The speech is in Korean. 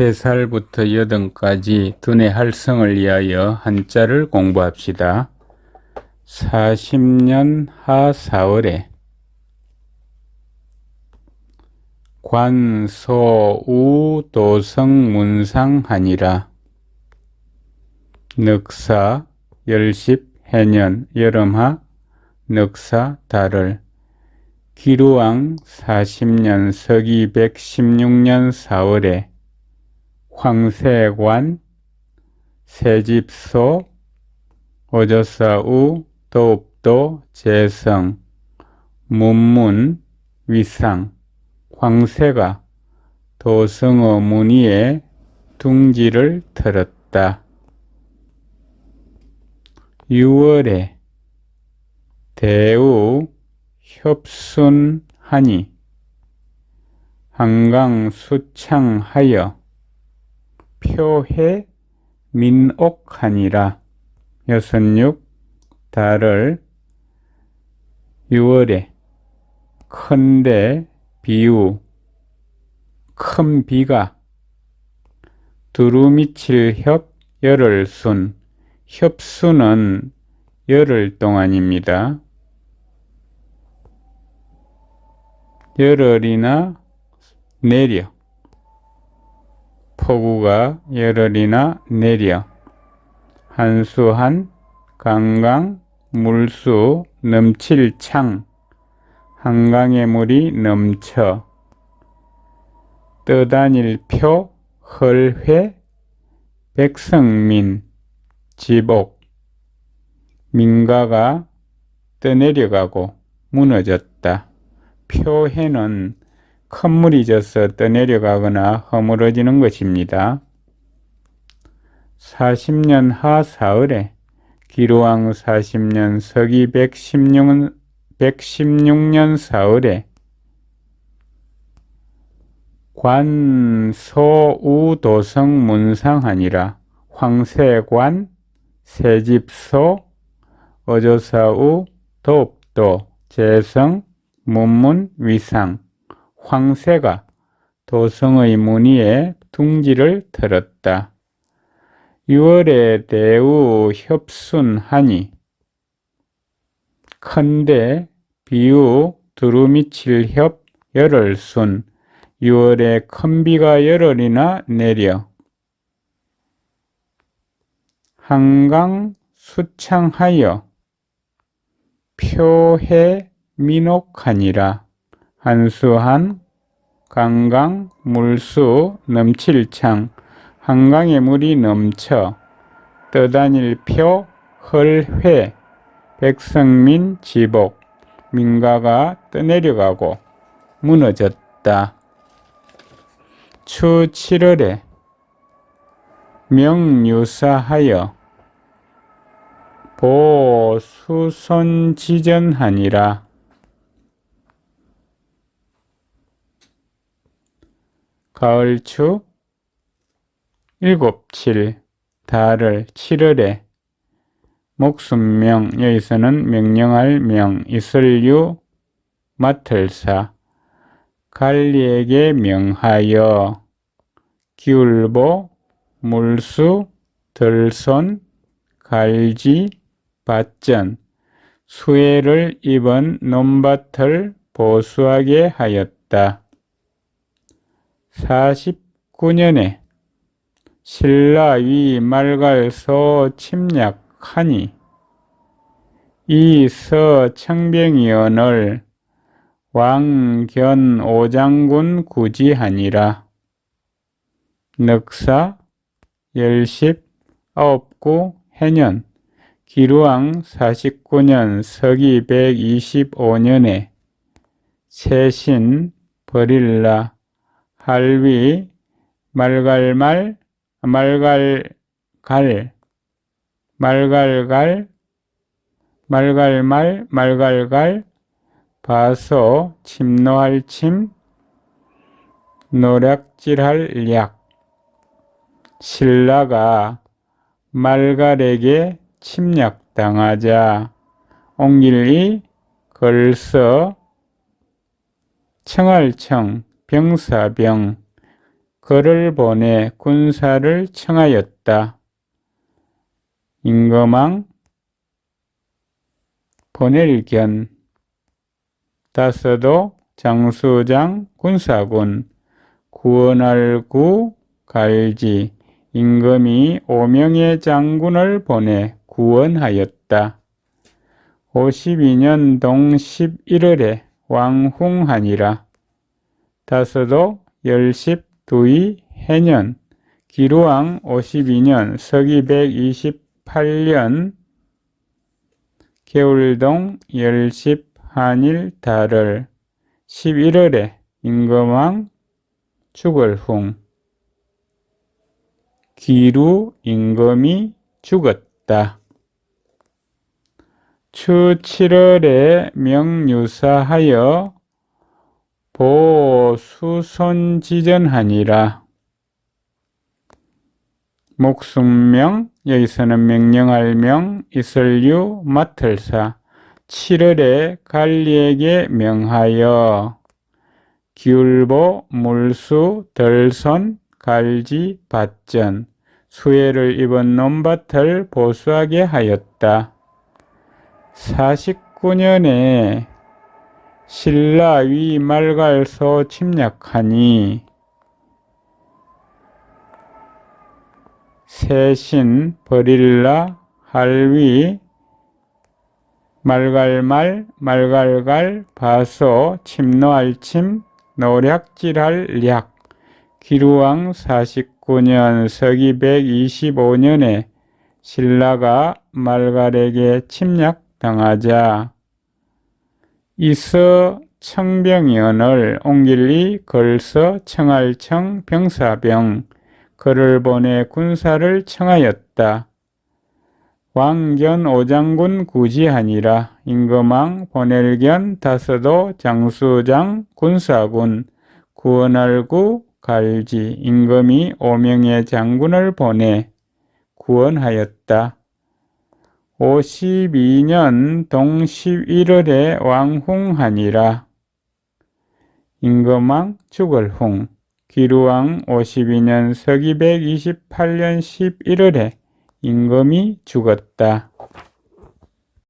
3살부터 여든까지 두뇌 활성을 위하여 한자를 공부합시다. 40년 하 4월에 관소우 도성 문상하니라 늑사 열십 해년 여름하 늑사 달을 기루왕 40년 서기 116년 4월에 황세관 세집소 오저사우 도읍도 재성 문문 위상 황새가 도성어 문의에 둥지를 틀었다. 6월에 대우 협순하니 한강 수창하여 표해 민옥하니라 여섯육 달을 6월에 큰데 비우 큰 비가 두루 미칠 협 열흘 순 협수는 열흘 동안입니다. 열흘이나 내려 폭우가 열흘이나 내려. 한수한 강강 물수 넘칠 창. 한강의 물이 넘쳐. 떠다닐 표 헐회 백성민 지복. 민가가 떠내려가고 무너졌다. 표해는 큰 물이 져서 떠내려가거나 허물어지는 것입니다. 40년 하 사흘에 기루왕 40년 서기 116년, 116년 사흘에 관소우도성 문상하니라 황세관 세집소 어조사우 도읍도 재성 문문 위상 황새가 도성의 문의에 둥지를 틀었다. 6월에 대우 협순하니 큰데 비우 두루미칠 협 열흘순 6월에 큰 비가 열흘이나 내려 한강 수창하여 표해 민옥하니라 한수한 강강 물수 넘칠창 한강의 물이 넘쳐 떠다닐 표 헐회 백성민 지복 민가가 떠내려가고 무너졌다. 추 7월에 명유사하여 보수손지전하니라. 가을추 일곱 칠 달을 7월에 목숨명 여기서는 명령할 명 이설유 맡을사 관리에게 명하여 기울보 물수 들손 갈지 밭전 수해를 입은 논밭을 보수하게 하였다. 49년에 신라 위 말갈소 침략하니 이 서 청병위원을 왕견 오장군 구지하니라. 늑사 열십 아홉구 해년 기루왕 49년 서기 125년에 세신 버릴라 할위 말갈말 말갈갈 말갈갈 말갈말 말갈갈 바소 침노할 침 노략질할 약 신라가 말갈에게 침략당하자 옹길이 걸서 청할청 병사병 그를 보내 군사를 청하였다. 임금왕 보낼 견 다서도 장수장 군사군 구원할 구 갈지 임금이 오명의 장군을 보내 구원하였다. 52년 동 11월에 왕홍하니라. 다서도 열십 두이 해년 기루왕 52년 서기 128년 개울동 열십 한일 달을 11월에 임금왕 죽을 후 기루 임금이 죽었다. 추 7월에 명유사하여 보수손지전하니라. 목숨명 여기서는 명령할 명 이설유 맡을사 7월에 관리에게 명하여 기울보 물수 덜손 갈지 밭전 수해를 입은 논밭을 보수하게 하였다. 49년에 신라 위 말갈소 침략하니 세신 버릴라 할위 말갈말 말갈갈 바소 침노알침 노략질할 략. 기루왕 49년 서기 125년에 신라가 말갈에게 침략당하자 이서 청병연을 옹길리 걸서 청할청 병사병 그를 보내 군사를 청하였다. 왕견 오장군 구지하니라 임금왕 보낼견 다서도 장수장 군사군 구원할구 갈지 임금이 오명의 장군을 보내 구원하였다. 52년 동 11월에 왕홍하니라. 임금왕 죽을 홍 기루왕 52년 서기 128년 11월에 임금이 죽었다.